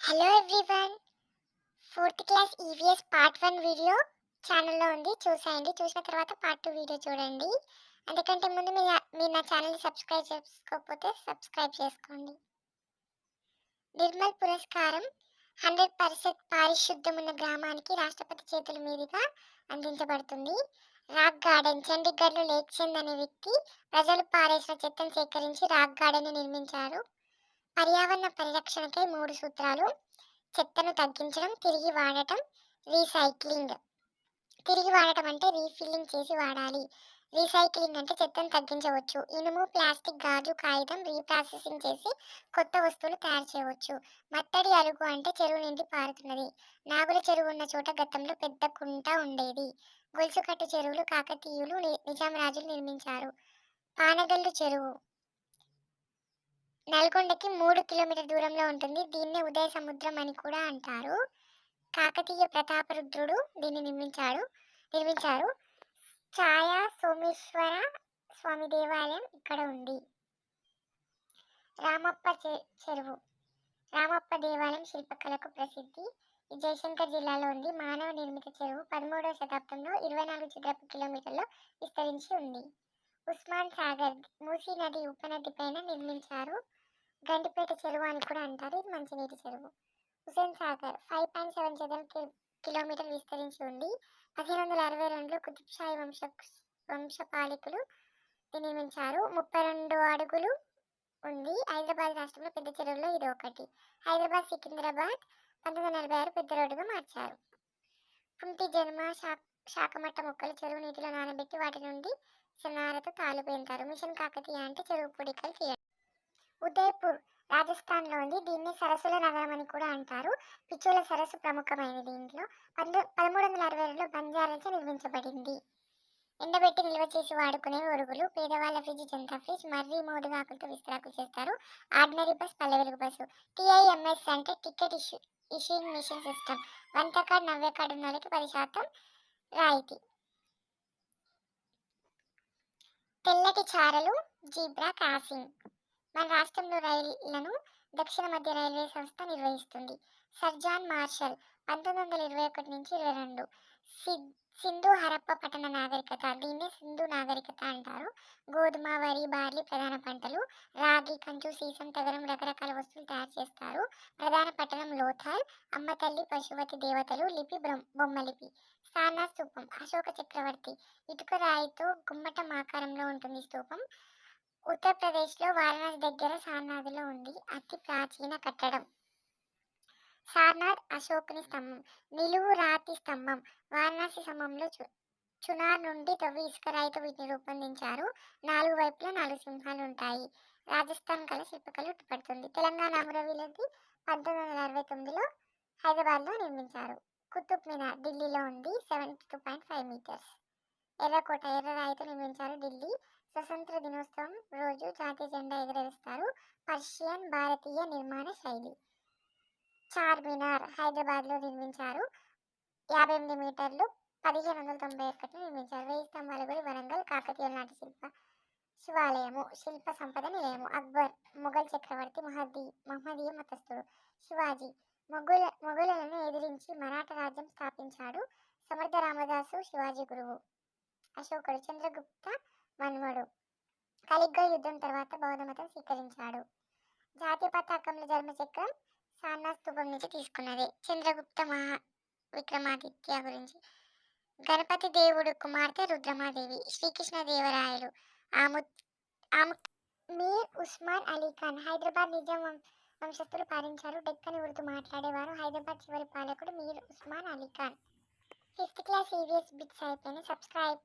Hello everyone fourth class EVS part one video ఛానల్లో ఉంది. చూసేయండి. చూసిన తర్వాత పార్ట్ టూ వీడియో చూడండి. అందుకంటే ముందు మీ మీరు నా ఛానల్ని సబ్స్క్రైబ్ చేసుకోకపోతే సబ్స్క్రైబ్ చేసుకోండి. నిర్మల్ పురస్కారం హండ్రెడ్ పర్సెంట్ పారిశుద్ధం ఉన్న గ్రామానికి రాష్ట్రపతి చేతుల మీదుగా అందించబడుతుంది. రాక్ గార్డెన్ చండీగఢ్లో లేక్ చంద్ అనే వ్యక్తి ప్రజలు పారేసిన చెత్తను సేకరించి రాక్ గార్డెన్ నిర్మించారు. పర్యావరణ పరిరక్షణకై మూడు సూత్రాలు. చెత్తను తగ్గించడం తిరిగి వాడటం రీసైక్లింగ్. తిరిగి వాడటం అంటే రీఫిల్లింగ్ చేసి వాడాలి. రీసైక్లింగ్ అంటే చెత్తను తగ్గించవచ్చు. ఇనుము ప్లాస్టిక్ గాజు కాగితం రీప్రాసెసింగ్ చేసి కొత్త వస్తువులు తయారు చేయవచ్చు. మత్తడి అరుగు అంటే చెరువు నిండి పారుతున్నది. నాగుల చెరువు ఉన్న చోట గతంలో పెద్ద కుంట ఉండేది. గొలుసుకట్టు చెరువులు కాకతీయులు ని- నిజాం రాజులు నిర్మించారు. పానగల్లు చెరువు. నల్గొండకి మూడు కిలోమీటర్ దూరంలో ఉంటుంది. దీన్నే ఉదయ సముద్రం అని కూడా అంటారు. కాకతీయ ప్రతాపరుద్రుడు దీన్ని నిర్మించాడు. నిర్మించారు. ఛాయా సోమేశ్వర స్వామి దేవాలయం ఇక్కడ ఉంది. రామప్ప చె- చెరువు. రామప్ప దేవాలయం శిల్పకళకు ప్రసిద్ధి. జయశంకర్ జిల్లాలో ఉంది. మానవ నిర్మిత చెరువు పదమూడవ శతాబ్దంలో ఇరవై నాలుగు చదరపు కిలోమీటర్లో విస్తరించి ఉంది. ఉస్మాన్ సాగర్ మూసీ నది ఉపనది పైన నిర్మించారు. గంటిపేట చెరువు అని కూడా అంటారు. ఇది మంచినీటి చెరువు. Hussain Sagar five point seven చదరపు కిలోమీటర్ విస్తరించి ఉంది. పదిహేను వందల అరవై రెండులో కుతుబ్షాయి వంశ వంశపాలికులు నిర్మించారు. ముప్పై రెండు అడుగులు ఉంది. హైదరాబాద్ రాష్ట్రంలో పెద్ద చెరువులో ఇది ఒకటి. హైదరాబాద్ సికింద్రాబాద్ పంతొమ్మిది వందల నలభై ఆరు పెద్ద రోడ్డుగా మార్చారు. కుంటి జన్మ శాఖ శాఖమట్ట మొక్కలు చెరువు నీటిలో నానబెట్టి వాటి నుండి సినారతో తాలు పేంటారు మిషన్ కాకతీయ అంటే చెరువు పొడికలు తీయడం. ఉదయపూర్ రాజస్థాన్లో ఉంది దీన్ని సరస్సుల నగరం అని కూడా అంటారు. పిచ్చోల సరస్సు ప్రముఖమైనది దీంట్లో పంతొ పదమూడు వందల అరవై రెండులో బంజారాచే నిర్మించబడింది. ఎండబెట్టి నిల్వ చేసి వాడుకునే ఒరుగులు పేదవాళ్ళ ఫ్రిడ్జ్ జనతా ఫ్రిడ్జ్ మర్రి మూడు ఆకులతో విస్తరాకులు చేస్తారు. Ordinary bus Palle Velugu bus. TIMS అంటే ticket issue issuing machine system వంట కార్డ్ నవ్వే కార్డు ఉన్న వాళ్ళకి పది శాతం రాయితీ. తెల్లటి చారలు జీబ్రా క్రాసింగ్. మన రాష్ట్రంలో రైళ్ళను దక్షిణ మధ్య రైల్వే సంస్థ నిర్వహిస్తుంది. సర్జాన్ మార్షల్ పంతొమ్మిది వందల ఇరవై ఒకటి నుంచి ఇరవై రెండు. సింధు హరప్ప పట్టణ నాగరికత దీన్ని సింధు నాగరికత అంటారు. గోధుమ వరి బార్లీ ప్రధాన పంటలు. రాగి కంచు సీసం తగరం రకరకాల వస్తువులు తయారు చేస్తారు. ప్రధాన పట్టణం లోథాల్ అమ్మ తల్లి దేవతలు లిపి బొమ్మ లిపి స్థానా స్తూపం అశోక చక్రవర్తి. ఇటుక రాయితో గుమ్మటం ఆకారంలో ఉంటుంది స్తూపం ఉత్తరప్రదేశ్లో వారణాసి దగ్గర సార్నాథ్లో ఉంది అతి ప్రాచీన కట్టడం. సార్నాథ్ అశోకుని స్తంభం నిలువు రాతి స్తంభం. వారణాసి స్తంభంలో చు చునార్ నుండి తవ్వి ఇసుక రాయితో వీటిని రూపొందించారు. నాలుగు వైపులా నాలుగు సింహాలు ఉంటాయి రాజస్థాన్ కళ శిల్పకళ ఉట్టుపడుతుంది. తెలంగాణ అమరవీలది పంతొమ్మిది వందల అరవై తొమ్మిదిలో హైదరాబాద్లో నిర్మించారు. కుతుబ్ మినార్ ఢిల్లీలో ఉంది seventy two point five metres. ఎర్రకోట ఎర్ర రాయితో నిర్మించారు ఢిల్లీ. స్వతంత్ర దినోత్సవం రోజు జాతీయ జెండా ఎగరవేస్తారు పర్షియన్ భారతీయ నిర్మాణ శైలి. చార్మినార్ హైదరాబాద్లో నిర్మించారు. యాభై ఎనిమిది మీటర్లు పదిహేను వందల తొంభై ఒకటి నిర్మించారు. వెయ్యి స్తంభాల గుడి వరంగల్ కాకతీయ నాటి శిల్ప శివాలయము శిల్ప సంపద నిలయము. అక్బర్ మొఘల్ చక్రవర్తి మహదీ మహమ్మదీయ మతస్థుడు శివాజీ మొఘుల మొఘలులను ఎదిరించి మరాఠా రాజ్యం స్థాపించాడు సమర్థ రామదాసు శివాజీ గురువు. అశోకుడు చంద్రగుప్త మన్మడు. కలిగ్గా యుద్ధం తర్వాత బౌద్ధ మతం స్వీకరించాడు. జాతీయ పతాకంలో ధర్మచక్రం సారనాథ్ స్తూపం నుంచి తీసుకున్నది. చంద్రగుప్త మహా విక్రమాదిత్య గురించి. గణపతి దేవుడు కుమార్తె రుద్రమాదేవి. శ్రీకృష్ణదేవరాయలు ఆము ఆము మీర్ ఉస్మాన్ అలీ ఖాన్. హైదరాబాద్ నిజాం వం- వంశస్థులు పాలించారు. డెక్కని ఉర్దూ మాట్లాడేవారు? హైదరాబాద్ చివరి పాలకుడు Mir Osman Ali Khan. Fifth class EVS bits అయిపోయిన సబ్స్క్రైబ్